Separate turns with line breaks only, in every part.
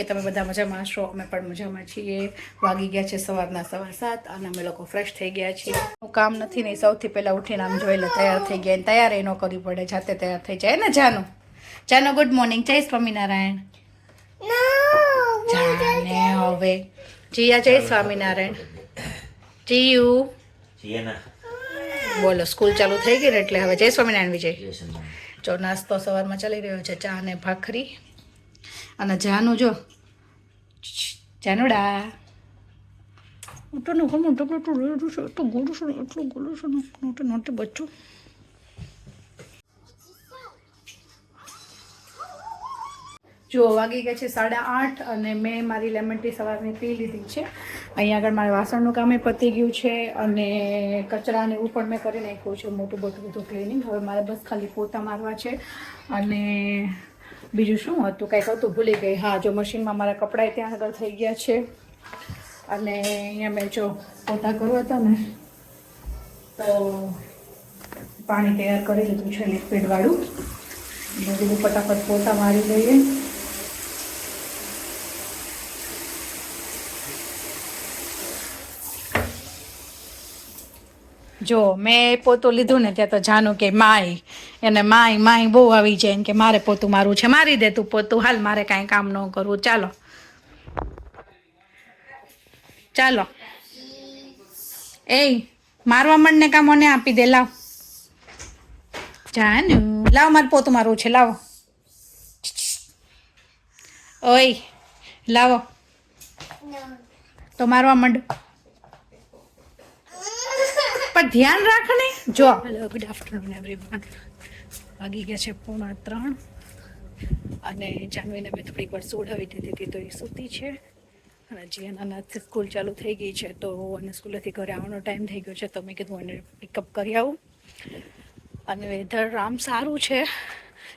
કે તમે બધા મજામાં હશો? અમે પણ મજામાં છીએ. વાગી ગયા છે સવારના સવા સાત અને અમે લોકો ફ્રેશ થઈ ગયા છીએ. હું કામ નથી નહીં સૌથી પહેલાં ઉઠીને આમ જોઈ લે તૈયાર થઈ ગયા. તૈયાર એ ન કરવી પડે જાતે તૈયાર થઈ જાય. ને જાનો? જાનો ગુડ મોર્નિંગ જય સ્વામિનારાયણ. જાને હવે. જીયા જય સ્વામિનારાયણ. જીયુ.
જીએના
બોલો સ્કૂલ ચાલુ થઈ ગઈ ને એટલે હવે જય સ્વામિનારાયણ વિજય. જો નાસ્તો સવારમાં ચાલી રહ્યો છે ચા અને ભાખરી. અને જાનું જો. જાનુડા. ઉઠોને ઘણું એટલું એટલું રેડું છું. એટલું ગોળું છું એટલું ગોળું છું નોટે નોટે બચ્ચું. જો વાગી ગયા છે સાડા આઠ અને મેં મારી લેમન ટી સવારની પી લીધી છે. અહીંયા આગળ મારે વાસણનું કામે પતી ગયું છે અને કચરાને એવું પણ મેં કરી નાખ્યું છે. મોટું મોટું બધું ક્લિનિંગ હવે મારે બસ ખાલી પોતા મારવા છે અને બીજું શું હતું? કાંઈક હતું, ભૂલી ગઈ. હા, જો મશીનમાં મારા કપડાં ત્યાં આગળ થઈ ગયા છે. અને અહીંયા મેં જો પોતા કરવા હતા ને, તો પાણી તૈયાર કરી લીધું છે લિક્વિડવાળું. બધું ફટાફટ પોતા મારી દઈએ જો, મેં પોતું લીધું ને ત્યાં તો જાનું કે માય, એને માય માય બહુ આવી જાય કે મારે પોતું મારું છે, મારી દે તું પોતું, હાલ મારે કાંઈ કામ ન કરવું. ચાલો. ચાલો. એ મારવા માંડને કામ મને આપી દે, લાવ. જાનું, લાવ મારે પોતું મારવું છે, લાવો. ઓય, લાવો. તો મારવા માંડ. પણ ધ્યાન રાખ ને જો. હેલો ગુડ આફ્ટરનૂન એવરીવન વાગી ગયા છે પોણા ત્રણ અને જાનવીને મેં થોડીક વાર સોડાવી દીધી હતી તો એ સૂતી છે. અને જે નાનાથી સ્કૂલ ચાલુ થઈ ગઈ છે તો અને સ્કૂલેથી ઘરે આવવાનો ટાઈમ થઈ ગયો છે તો મેં કીધું એને પિકઅપ કરી આવું. અને વેધર આમ સારું છે.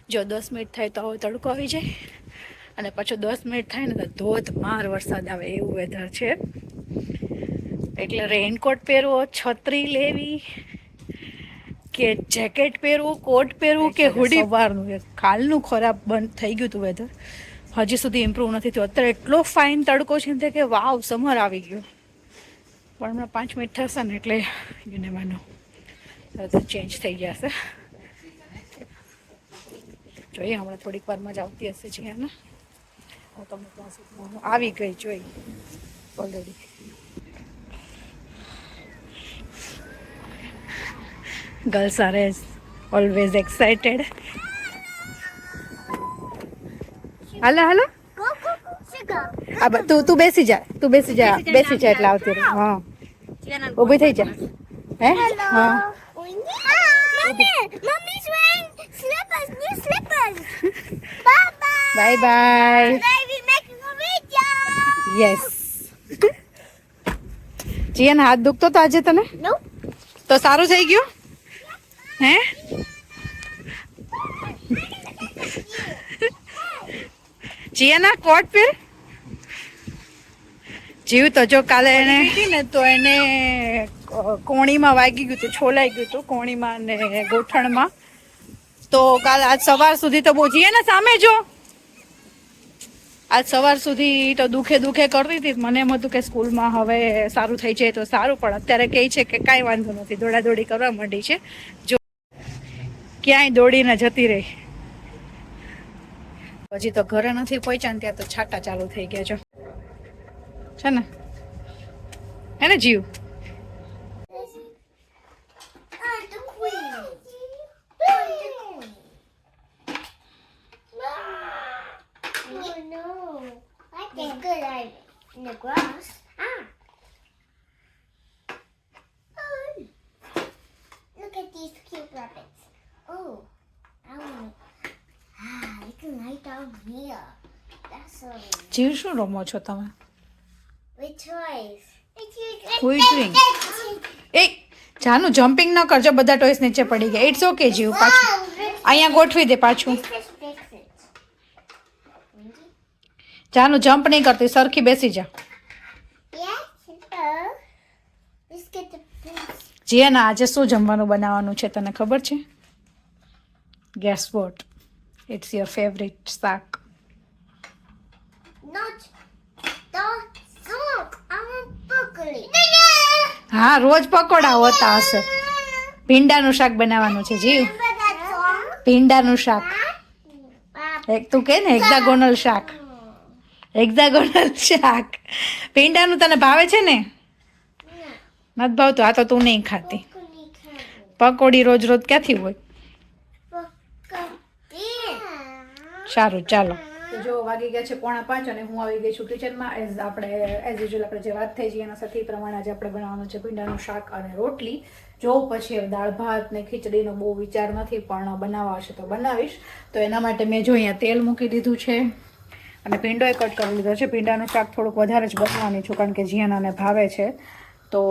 જો દસ મિનિટ થાય તો હવે તડકો આવી જાય. અને પાછો દસ મિનિટ થાય ને તો ધોધમાર વરસાદ આવે એવું વેધર છે. એટલે રેઇનકોટ પહેરવો છત્રી લેવી કે જેકેટ પહેરવું કોટ પહેરવું કે હુડી બહારનું કાલનું ખરાબ બંધ થઈ ગયું હતું વેધર હજી સુધી ઇમ્પ્રૂવ નથી થયું. અત્યારે એટલો ફાઇન તડકો છે ને કે વાવ સમર આવી ગયો. પણ હમણાં પાંચ મિનિટ થશે ને એટલે યુને માનો ચેન્જ થઈ જશે. જોઈએ હમણાં થોડીક વારમાં જ આવતી હશે છે ને? હું તમને ત્યાં સુધી આવી ગઈ જોઈ already girls are as always excited હાલો હાલો
Go, go, go, sugar.
આ બ- તું તું બેસી જા તું બેસી જા બેસી જા એટલે આવતી રહે હા ઊભી થઈ જા હે હા
Mommy, mommy's wearing slippers, new slippers. bye bye.
Bye bye
Today we're making a video.
Yes જીયન હાથ દુખતો તો આજે તને
Nope.
તો સારું થઈ ગયું હે? જીયાના કોટ પહેર? જીવ તો જો કાલે એને ને તો એને કોણીમાં વાગી ગયું હતું, છોલાઈ ગયું હતું કોણીમાં ને ગોઠણમાં. તો કાલ આજ સવાર સુધી તો બહુ ને સામે જો. આજ સવાર સુધી તો દુખે દુખે કરતી હતી. મને એમ હતું કે સ્કૂલમાં હવે સારું થઈ જાય તો સારું, પણ અત્યારે કહે છે કે કાંઈ વાંધો નથી. દોડાદોડી કરવા માંડી છે. જો ક્યાંય દોડીને જતી રહી હજી તો ઘરે નથી પહોંચ્યા ને ત્યાં તો છાટા ચાલુ થઈ ગયા છો છે ને હે ને જીવ
Ah. Ah. Oh in the grass. Ah. Oh. Look at these cute rabbits.
જીવ શું રમો છો તમે doing? એ જાનું જમ્પિંગ ન કરજો બધા ટોયસ નીચે પડી ગયા. ઇટ્સ ઓકે જીવ પાછું. અહીંયા ગોઠવી દે પાછું. જાનું જમ્પ નહીં કરતી સરખી બેસી જા. જીયાના આજે શું જમવાનું બનાવવાનું છે તને ખબર છે? Guess what it's your favourite શાક હા રોજ પકોડા હોતા હશે. ભીંડાનું શાક બનાવવાનું છે જીવ. ભીંડાનું શાક. એક તું કે ને હેક્ઝાગોનલ શાક. હેક્ઝાગોનલ શાક. ભીંડાનું તને ભાવે છે ને? નથી ભાવતું. આ તો તું નહીં ખાતી. પકોડી રોજ રોજ ક્યાંથી હોય? સારું ચાલો. જો વાગી ગયા છે પોણા પાંચ અને હું આવી ગઈ છું કિચનમાં. એઝ આપણે એઝ યુઝ્યુઅલ આપણે જે વાત થઈ છે એના સાથે પ્રમાણે આજે આપણે બનાવવાનું છે ભીંડાનું શાક અને રોટલી. જો પછી દાળ ભાત ને ખીચડીનો બહુ વિચાર નથી, પણ બનાવવા હશે તો બનાવીશ. તો એના માટે મેં જો અહીંયા તેલ મૂકી દીધું છે અને ભીંડોએ કટ કરી લીધો છે. ભીંડાનું શાક થોડુંક વધારે જ બનાવવાની છું, કારણ કે જીયાનાને ભાવે છે. તો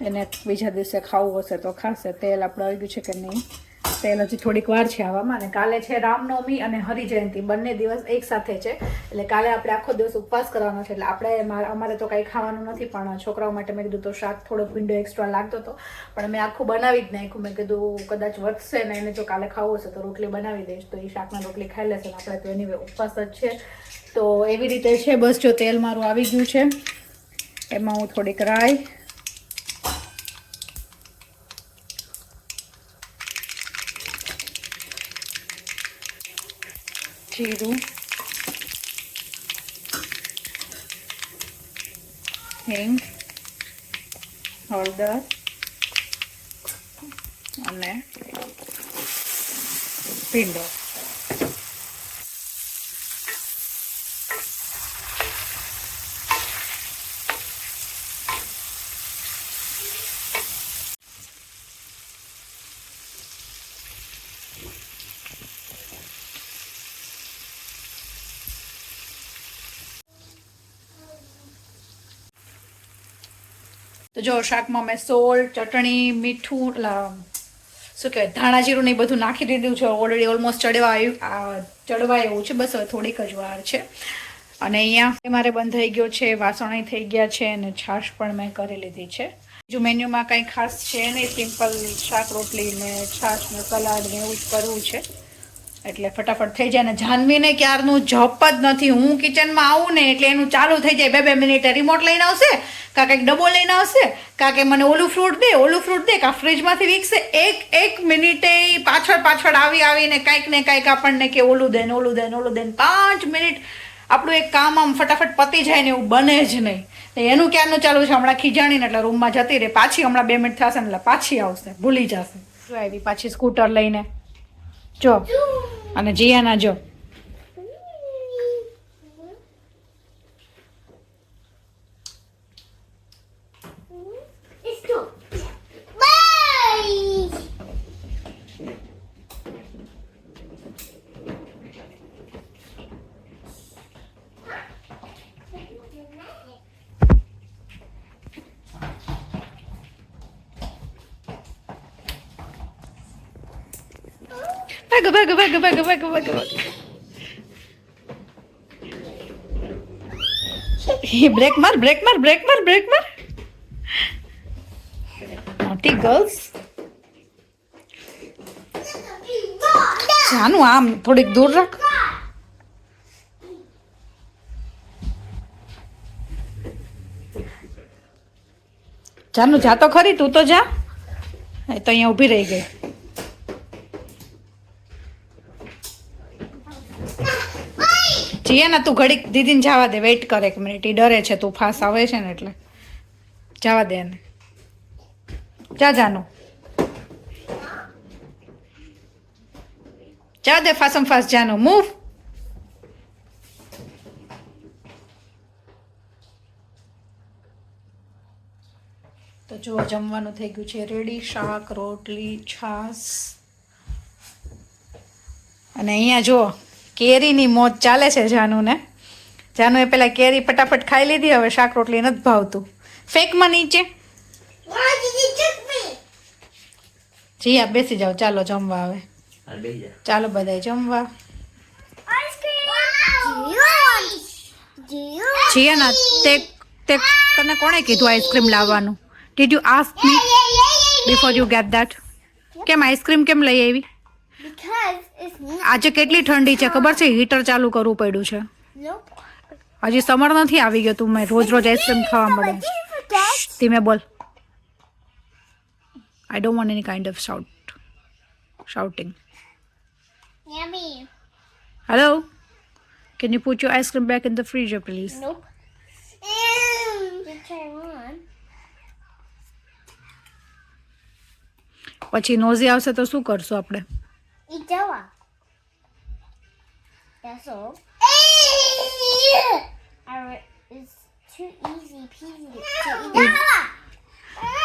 એને બીજા દિવસે ખાવું હશે તો ખાશે. તેલ આપણે આવી ગયું છે કે નહીં? તેલ હજી થોડીક વાર છે આવવામાં અને કાલે છે રામનવમી અને હરિજયંતિ. બંને દિવસ એક સાથે છે. એટલે કાલે આપણે આખો દિવસ ઉપવાસ કરવાનો છે. એટલે આપણે અમારે તો કંઈ ખાવાનું નથી, પણ છોકરાઓ માટે મેં કીધું તો શાક થોડોક ભીંડો એક્સ્ટ્રા લાગતો હતો. પણ મેં આખું બનાવી જ નાખ્યું. મેં કીધું કદાચ વધશે ને એને જો કાલે ખાવું હશે તો રોટલી બનાવી દઈશ. તો એ શાકમાં રોટલી ખાઈ લેશે આપણે તો એની ઉપવાસ જ છે. તો એવી રીતે છે બસ જો તેલ મારું આવી ગયું છે. એમાં હું થોડીક રાઈ જીરું હિંગ હળદર અને ભીંડો તો જો શાકમાં મેં સોલ ચટણી, મીઠું શું કહેવાય ધાણા જીરું ને બધું નાખી દીધું છે. ઓલરેડી ઓલમોસ્ટ ચડવા આવ્યું ચડવા એવું છે. બસ હવે થોડીક જ વાર છે. અને અહીંયા મારે બંધ થઈ ગયો છે, વાસણ થઈ ગયા છે અને છાશ પણ મેં કરી લીધી છે. બીજું મેન્યુમાં કંઈ ખાસ છે નહીં, સિમ્પલ શાક રોટલી ને છાશ ને સલાડ ને એવું જ કરવું છે. એટલે ફટાફટ થઈ જાય ને જાનવીને ક્યારનું જપ જ નથી. હું કિચનમાં આવું ને એટલે એનું ચાલુ થઈ જાય. બે બે મિનિટે રિમોટ લઈને આવશે કાં કંઈક ડબ્બો લઈને આવશે કાં કે મને ઓલું ફ્રૂટ દે ઓલું ફ્રૂટ દે કાં ફ્રીજમાંથી વીકશે એક એક મિનિટે પાછળ પાછળ આવી આવીને કાંઈક ને કાંઈક આપણને કે ઓલું દે ને ઓલું દે ને ઓલું દે ને પાંચ મિનિટ આપણું એક કામ આમ ફટાફટ પતી જાય ને એવું બને જ નહીં. એનું ક્યારનું ચાલુ છે? હમણાં ખીજાણીને એટલે રૂમમાં જતી રહે. પાછી હમણાં બે મિનિટ થશે ને એટલે પાછી આવશે. ભૂલી જશે. આવી? પાછી સ્કૂટર લઈને. જો. અને જીયાના જો. ભાગ ભાગ ભાગ ભાગ ભાગ ભાગ ભાગ બ્રેક માર બ્રેક માર બ્રેક માર બ્રેક માર નોટી ગર્લ્સ જાનું, આમ થોડીક દૂર રાખ. જાનું, જા તો ખરી, તું તો જા. એ તો અહીંયા ઊભી રહી ગઈ. જીયાના તું ઘડીક દીદીને જવા દે વેઇટ કર એક મિનિટ એ ડરે છે, તું ફાસ આવે છે ને એટલે. જવા દે એને. જા જાનું. જા દે ફાસમ ફાસ જાનું. મૂવ તો જો જમવાનું થઈ ગયું છે. રેડી શાક, રોટલી છાશ અને અહીંયા જો કેરીની મોજ ચાલે છે જાનુને જાનુએ પેલા કેરી ફટાફટ ખાઈ લીધી હવે શાક રોટલી નથી ભાવતું ફેંકમાં નીચે
Why did you took me?
જી આ બેસી જાઓ ચાલો જમવા
જા.
ચાલો બધાય જમવા? જીયાના તે તે તને કોણે કીધું આઈસ્ક્રીમ લાવવાનું
did you ask me.
Before you get that કેમ આઈસ્ક્રીમ કેમ લઈ આવી. આજે કેટલી ઠંડી છે? ખબર છે? હીટર ચાલુ કરવું પડ્યું છે. હજી સમર નથી આવી ગયો તું. મેં રોજ રોજ આઈસ્ક્રીમ ખાવા મળે? ધીમે બોલ. I don't want any
kind
of shout shouting hello can you put your ice cream back
in the freezer please.
પછી નોઝી આવશે તો શું કરશું આપણે?
That's all. Alright, it's too easy peasy to eat Della.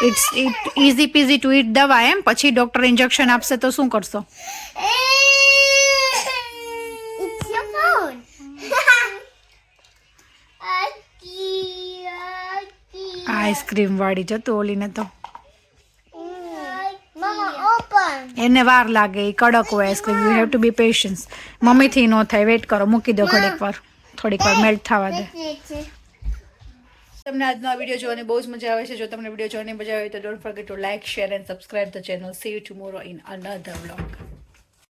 It's it easy peasy to eat દવા એમ પછી doctor injection આપશે તો શું કરશો
It's your phone. Aki, aki.
Ice cream વાળી જતું ઓલીને તો એને વાર લાગે એ કડક હોય ice cream you have to be patience મમ્મીથી ન થાય. વેટ કરો, મૂકી દો ઘડીક વાર. થોડીક વાર મેલ્ટ થવા દે. તમને આજનો આ વીડિયો જોવાની બહુ જ મજા આવે છે. જો તમને વીડિયો જોવાની મજા આવે તો don't forget to like share and subscribe the channel see you tomorrow in another vlog